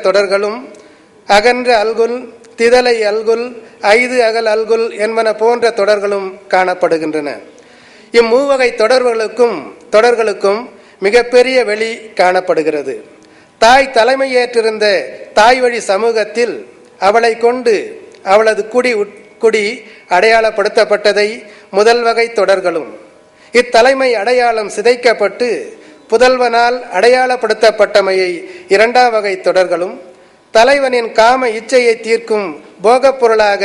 தொடர்களும் அகன்ற அல்குல் திதலை அல்குல் ஐது அகல் அல்குல் என்பன போன்ற தொடர்களும் காணப்படுகின்றன. இம்மூவகை தொடர்களுக்கும் தொடர்களுக்கும் மிகப்பெரிய வெளி காணப்படுகிறது. தாய் தலைமையேற்றிருந்த தாய் வழி சமூகத்தில் அவளை கொண்டு அவளது குடி உட்- குடி அடையாளப்படுத்தப்பட்டதை முதல் வகை தொடர்களும். இத்தலைமை அடையாளம் சிதைக்கப்பட்டு புதல்வனால் அடையாளப்படுத்தப்பட்டமையை இரண்டாம் வகை தொடர்களும் தலைவனின் காம இச்சையை தீர்க்கும் போகப் பொருளாக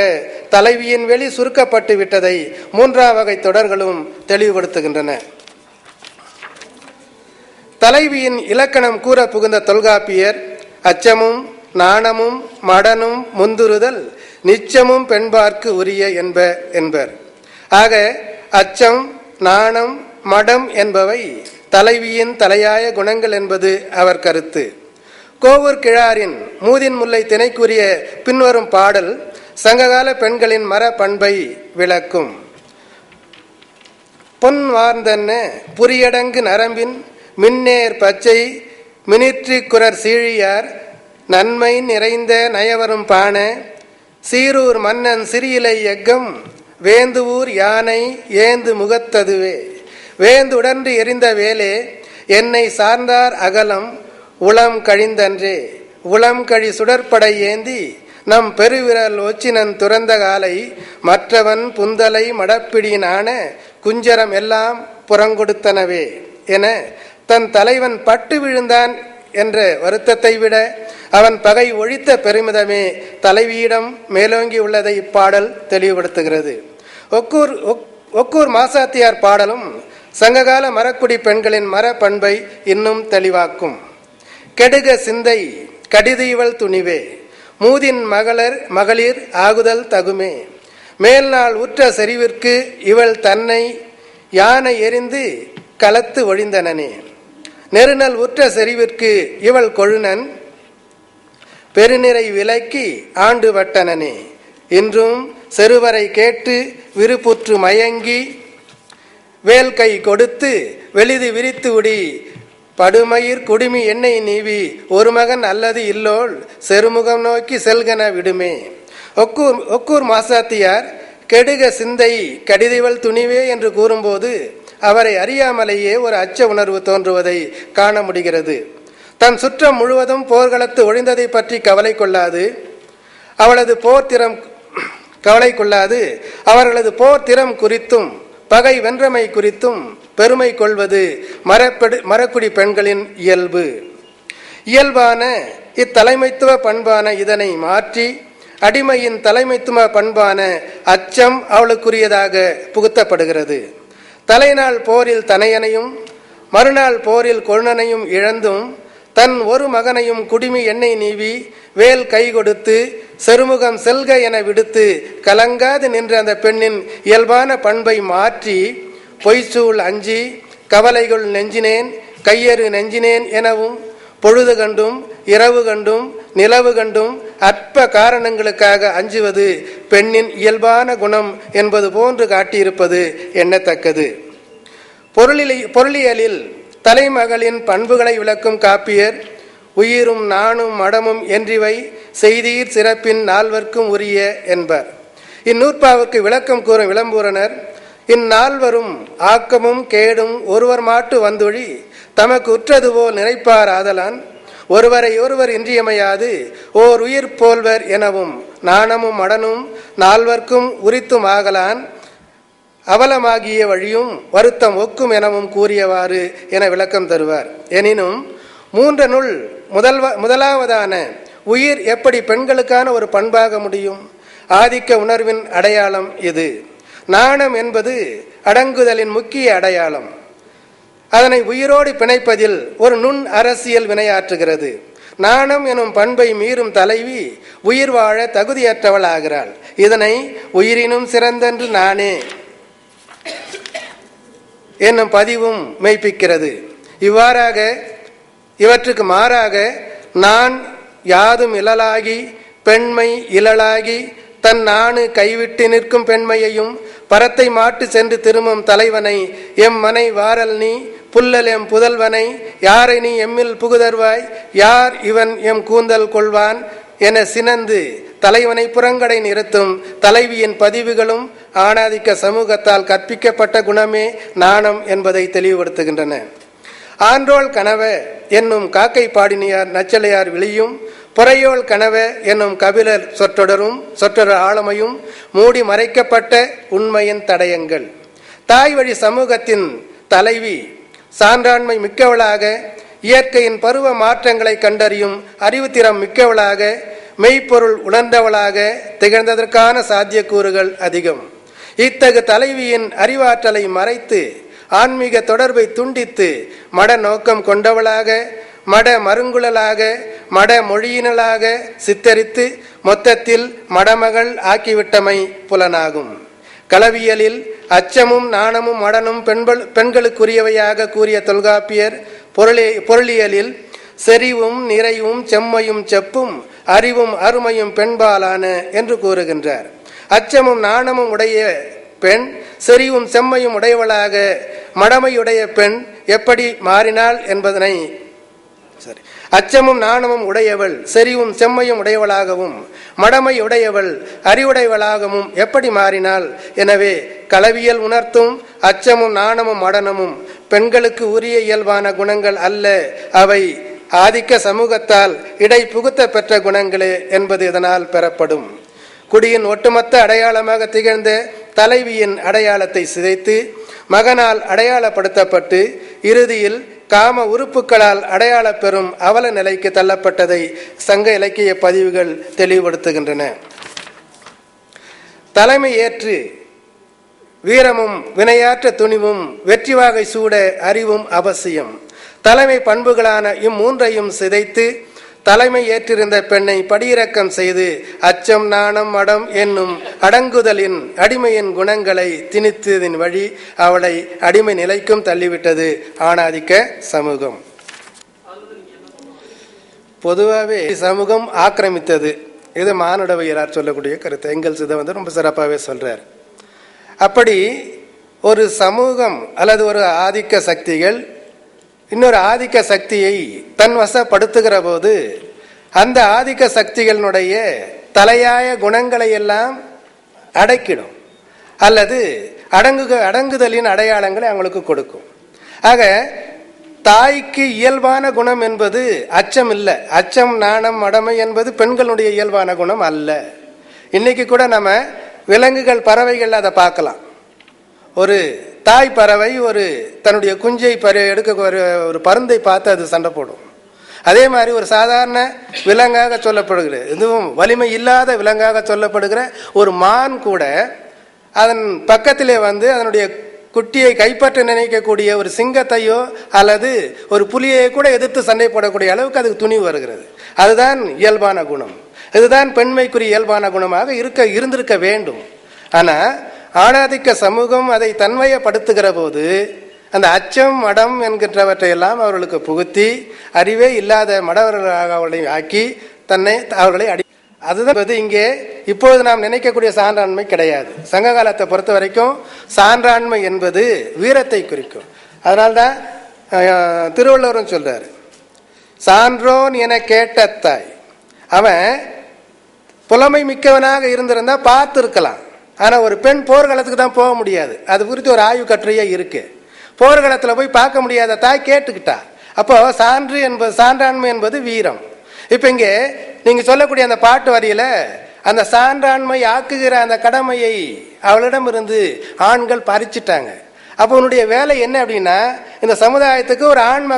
தலைவியின் வெளி சுருக்கப்பட்டு விட்டதை மூன்றாம் வகை தொடர்களும் தெளிவுபடுத்துகின்றன. தலைவியின் இலக்கணம் கூற புகுந்த தொல்காப்பியர் அச்சமும் நாணமும் மடனும் முந்துறுதல் நிச்சமும் பெண்பார்க்கு உரிய என்ப என்பர். ஆக அச்சம் நாணம் மடம் என்பவை தலைவியின் தலையாய குணங்கள் என்பது அவர் கருத்து. கோவூர் கிழாரின் மூதின் முல்லை திணைக்குரிய பின்வரும் பாடல் சங்ககால பெண்களின் மர பண்பை விளக்கும். பொன் வார்ந்தன்ன புரியடங்கு நரம்பின் மின்னேர் பச்சை மினிற்றி குரர் சீழியார் நன்மை நிறைந்த நயவரும் பான சீரூர் மன்னன் சிறியிலை எக்கம் வேந்துவூர் யானை ஏந்து முகத்ததுவே. வேந்துடன்று எரிந்த வேலே என்னை சார்ந்தார் அகலம் உளம் கழிந்தன்றே. உளம் கழி சுடற்படை ஏந்தி நம் பெருவிரல் ஒச்சினன் துறந்த காலை மற்றவன் புந்தலை மடப்பிடியினான குஞ்சரம் எல்லாம் புறங்கொடுத்தனவே என தன் தலைவன் பட்டு விழுந்தான் என்ற வருத்தத்தை விட அவன் பகை ஒழித்த பெருமிதமே தலைவியிடம் மேலோங்கி உள்ளதை இப்பாடல் தெளிவுபடுத்துகிறது. ஒக்கூர் ஒக்- ஒக்கூர் மாசாத்தியார் பாடலும் சங்ககால மரக்குடி பெண்களின் மர பண்பை இன்னும் தெளிவாக்கும். கெடுக சிந்தை கடிதீவள் துணிவே. மூதின் மகளர் மகளிர் ஆகுதல் தகுமே. மேல்நாள் உற்ற செறிவிற்கு இவள் தன்னை யானை எறிந்து களத்து ஒழிந்தனனே. நெருநல் உற்ற செறிவிற்கு இவள் கொழுனன் பெருநிறை விலக்கி ஆண்டு வட்டனனே. இன்றும் செருவரை கேட்டு விருப்புற்று மயங்கி வேல் கை கொடுத்து வெளிது விரித்து உடி. படுமயிர் குடுமி எண்ணெய் நீவி. ஒரு மகன் அல்லது இல்லோள் செருமுகம் நோக்கி செல்கன விடுமே. ஒக்கூர் ஒக்கூர் மாசாத்தியார் கெடுக சிந்தை கடிதிவள் துணிவே என்று கூறும்போது அவரை அறியாமலேயே ஒரு அச்ச உணர்வு தோன்றுவதை காண முடிகிறது. தன் சுற்றம் முழுவதும் போர்களத்து ஒழிந்ததை பற்றி கவலை கொள்ளாது. அவளது போர் திறம் கவலை கொள்ளாது. அவர்களது போர் திறம் குறித்தும் பகை வென்றமை குறித்தும் பெருமை கொள்வது மரப்பெடு மரக்குடி பெண்களின் இயல்பு. இயல்பான இத்தலைமைத்துவ பண்பான இதனை மாற்றி அடிமையின் தலைமைத்துவ பண்பான அச்சம் அவளுக்குரியதாக புகுத்தப்படுகிறது. தலைநாள் போரில் தனையனையும் மறுநாள் போரில் கொழுனனையும் இழந்தும் தன் ஒரு மகனையும் குடிமி எண்ணெய் நீவி வேல் கை கொடுத்து செருமுகம் செல்க என விடுத்து கலங்காது நின்ற அந்த பெண்ணின் இயல்பான பண்பை மாற்றி பொய்ச்சூள் அஞ்சி கவலைகள் நெஞ்சினேன் கையறு நெஞ்சினேன் எனவும் பொழுது கண்டும் இரவு கண்டும் நிலவு கண்டும் அற்ப காரணங்களுக்காக அஞ்சுவது பெண்ணின் இயல்பான குணம் என்பது போன்று காட்டியிருப்பது எண்ணத்தக்கது. பொருளிலை பொருளியலில் தலைமகளின் பண்புகளை விளக்கும் காப்பியர் உயிரும் நாணும் மடமும் என்றிவை செய்தீர் சிறப்பின் நால்வர்க்கும் உரிய என்பர். இந்நூற்பாவுக்கு விளக்கம் கூறும் விளம்பூரனர் இந்நால்வரும் ஆக்கமும் கேடும் ஒருவர் மாட்டு வந்துழி தமக்கு உற்றது போல் நினைப்பார் ஆதலான் ஒருவரை ஒருவர் இன்றியமையாது ஓர் உயிர் போல்வர் எனவும் நாணமும் மடனும் நால்வர்க்கும் உரித்தும் ஆகலான் அவலமாகிய வழியும் வருத்தம் ஒக்கும் எனவும் கூறியவாறு என விளக்கம் தருவார். எனினும் மூன்றனுள் முதல்வ முதலாவதான உயிர் எப்படி பெண்களுக்கான ஒரு பண்பாக முடியும்? ஆதிக்க உணர்வின் அடையாளம் இது. நாணம் என்பது அடங்குதலின் முக்கிய அடையாளம். அதனை உயிரோடு பிணைப்பதில் ஒரு நுண் அரசியல் வினையாற்றுகிறது. நாணம் எனும் பண்பை மீறும் தலைவி உயிர் வாழ தகுதியற்றவள் ஆகிறாள். இதனை உயிரினும் சிறந்தென்று நானே என்னும் பதிவும் மெய்ப்பிக்கிறது. இவ்வாறாக இவற்றுக்கு மாறாக நான் யாதும் இழலாகி பெண்மை இழலாகி தன் நானு கைவிட்டு நிற்கும் பெண்மையையும் பரத்தை மாட்டு சென்று திரும்பும் தலைவனை எம் மனை வாரல் நீ புல்லல் எம் புதல்வனை யாரை நீ எம்மில் புகுதர்வாய் யார் இவன் எம் கூந்தல் கொள்வான் என சினந்து தலைவனை புறங்கடை நிறுத்தும். தலைவியின் பதிவுகளும் ஆணாதிக்க சமூகத்தால் கற்பிக்கப்பட்ட குணமே நாணம் என்பதை தெளிவுபடுத்துகின்றன. ஆன்றோள் கனவ என்னும் காக்கை பாடினியார் நச்சலையார் விழியும். புறையோள் கனவ என்னும் கபிலர் சொற்றொடரும் சொற்றொடர் ஆழமையும் மூடி மறைக்கப்பட்ட உண்மையின் தடயங்கள். தாய் வழி சமூகத்தின் தலைவி சான்றாண்மை மிக்கவளாக இயற்கையின் பருவ மாற்றங்களை கண்டறியும் அறிவுத்திறம் மிக்கவளாக மெய்ப்பொருள் உணர்ந்தவளாக திகழ்ந்ததற்கான சாத்தியக்கூறுகள் அதிகம். இத்தகு தலைவியின் அறிவாற்றலை மறைத்து ஆன்மீக தொடர்பை துண்டித்து மட நோக்கம் கொண்டவளாக மட மருங்குழலாக மட மொழியினலாக சித்தரித்து மொத்தத்தில் மடமகள் ஆக்கிவிட்டமை புலனாகும். களவியலில் அச்சமும் நாணமும் மடனும் பெண்கள் பெண்களுக்குரியவையாக கூறிய தொல்காப்பியர் பொருளே பொருளியலில் செறிவும் நிறைவும் செம்மையும் செப்பும் அறிவும் அருமையும் பெண்பாலான என்று கூறுகின்றார். அச்சமும் நாணமும் உடைய பெண் செறிவும் செம்மையும் உடையவளாக மடமையுடைய பெண் எப்படி மாறினாள் என்பதனை சரி அச்சமும் நாணமும் உடையவள் செறிவும் செம்மையும் உடையவளாகவும் மடமை உடையவள் அறிவுடையவளாகவும் எப்படி மாறினாள்? எனவே களவியல் உணர்த்தும் அச்சமும் நாணமும் மடனமும் பெண்களுக்கு உரிய இயல்பான குணங்கள் அல்ல. அவை ஆதிக்க சமூகத்தால் இடை புகுத்த பெற்ற குணங்களே என்பது இதனால் பெறப்படும். குடியின் ஒட்டுமொத்த அடையாளமாக திகழ்ந்த தலைவியின் அடையாளத்தை சிதைத்து மகனால் அடையாளப்படுத்தப்பட்டு இறுதியில் காம உறுப்புகளால் அடையாள பெறும் அவல நிலைக்கு தள்ளப்பட்டதை சங்க இலக்கிய பதிவுகள் தெளிவுபடுத்துகின்றன. தலைமை ஏற்று வீரமும் வினையாற்ற துணிவும் வெற்றி வாகை சூட அறிவும் அவசியம். தலைமை பண்புகளான இம்மூன்றையும் சிதைத்து தலைமை ஏற்றிருந்த பெண்ணை படியிறக்கம் செய்து அச்சம் நாணம் மடம் என்னும் அடங்குதலின் அடிமையின் குணங்களை திணித்ததின் வழி அவளை அடிமை நிலைக்கும் தள்ளிவிட்டது ஆணாதிக்க சமூகம். பொதுவாகவே சமூகம் ஆக்கிரமித்தது. இது மானுடவியலார் சொல்லக்கூடிய கருத்து. எங்கள் இதை வந்து ரொம்ப சிறப்பாகவே சொல்கிறார் அப்படி ஒரு சமூகம் அல்லது ஒரு ஆதிக்க சக்திகள் இன்னொரு ஆதிக்க சக்தியை தன் வசப்படுத்துகிற போது அந்த ஆதிக்க சக்திகளினுடைய தலையாய குணங்களை எல்லாம் அடக்கிடும். அல்லது அடங்குக அடங்குதலின் அடையாளங்களை அவங்களுக்கு கொடுக்கும். ஆக தாய்க்கு இயல்பான குணம் என்பது அச்சம் இல்லை அச்சம் நாணம் மடமை என்பது பெண்களுடைய இயல்பான குணம் அல்ல. இன்னைக்கு கூட நம்ம விலங்குகள் பறவைகள் அதை பார்க்கலாம். ஒரு தாய் பறவை ஒரு தன்னுடைய குஞ்சை பறவை எடுக்க ஒரு பருந்தை பார்த்து அது சண்டை போடும். அதே மாதிரி ஒரு சாதாரண விலங்காக சொல்லப்படுகிற இதுவும் வலிமை இல்லாத விலங்காக சொல்லப்படுகிற ஒரு மான் கூட அதன் பக்கத்திலே வந்து அதனுடைய குட்டியை கைப்பற்ற நினைக்கக்கூடிய ஒரு சிங்கத்தையோ அல்லது ஒரு புலியை கூட எதிர்த்து சண்டை போடக்கூடிய அளவுக்கு அதுக்கு துணிவு வருகிறது. அதுதான் இயல்பான குணம். இதுதான் பெண்மைக்குரிய இயல்பான குணமாக இருக்க இருந்திருக்க வேண்டும். ஆனால் ஆணாதிக்க சமூகம் அதை தன்மையப்படுத்துகிற போது அந்த அச்சம் மடம் என்கின்றவற்றையெல்லாம் அவர்களுக்கு புகுத்தி அறிவே இல்லாத மடவர்களாக அவர்களை ஆக்கி தன்னை அவர்களை அடி அதுதான் இங்கே இப்போது நாம் நினைக்கக்கூடிய சான்றாண்மை கிடையாது. சங்க காலத்தை பொறுத்த வரைக்கும் சான்றாண்மை என்பது வீரத்தை குறிக்கும். அதனால்தான் திருவள்ளுவரும் சொல்றாரு சான்றோன் என கேட்ட தாய் அவன் புலமை மிக்கவனாக இருந்திருந்தா பார்த்துருக்கலாம். ஆனால் ஒரு பெண் போர்க்களத்துக்கு தான் போக முடியாது. அது குறித்து ஒரு ஆய்வு கட்டுரையே இருக்குது போர்க்களத்தில் போய் பார்க்க முடியாத தாய் கேட்டுக்கிட்டா. அப்போது சான்று என்பது சான்றாண்மை என்பது வீரம். இப்போ இங்கே நீங்கள் சொல்லக்கூடிய அந்த பாட்டு வரியில அந்த சான்றாண்மை ஆக்குகிற அந்த கடமையை அவளிடமிருந்து ஆண்கள் பறிச்சிட்டாங்க. அப்போ உன்னுடைய வேலை என்ன அப்படின்னா இந்த சமுதாயத்துக்கு ஒரு ஆண்மக